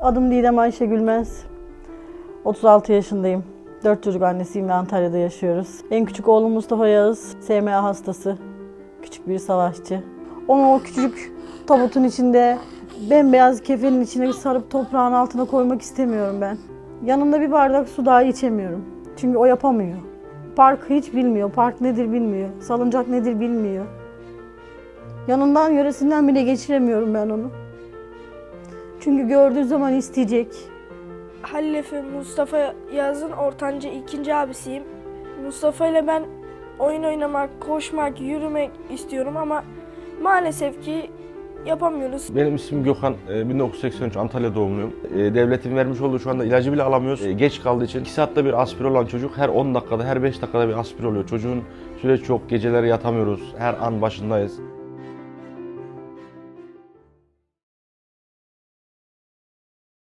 Adım Didem Ayşe Gülmez. 36 yaşındayım. 4 çocuk annesiyim ve Antalya'da yaşıyoruz. En küçük oğlum Mustafa Yağız, SMA hastası. Küçük bir savaşçı. Onu o küçücük tabutun içinde bembeyaz kefenin içine sarıp toprağın altına koymak istemiyorum ben. Yanında bir bardak su dahi içemiyorum. Çünkü o yapamıyor. Park hiç bilmiyor. Park nedir bilmiyor. Salıncak nedir bilmiyor. Yanından yöresinden bile geçiremiyorum ben onu. Çünkü gördüğü zaman isteyecek. Halil Efe Mustafa Yaz'ın ortanca ikinci abisiyim. Mustafa ile ben oyun oynamak, koşmak, yürümek istiyorum ama maalesef ki yapamıyoruz. Benim ismim Gökhan. Ee, 1983 Antalya doğumluyum. Ee, Devletin vermiş olduğu şu anda ilacı bile alamıyoruz. Ee, Geç kaldığı için 2 saatte bir aspir olan çocuk her 10 dakikada, her 5 dakikada bir aspir oluyor. Çocuğun süreç çok, geceleri yatamıyoruz. Her an başındayız.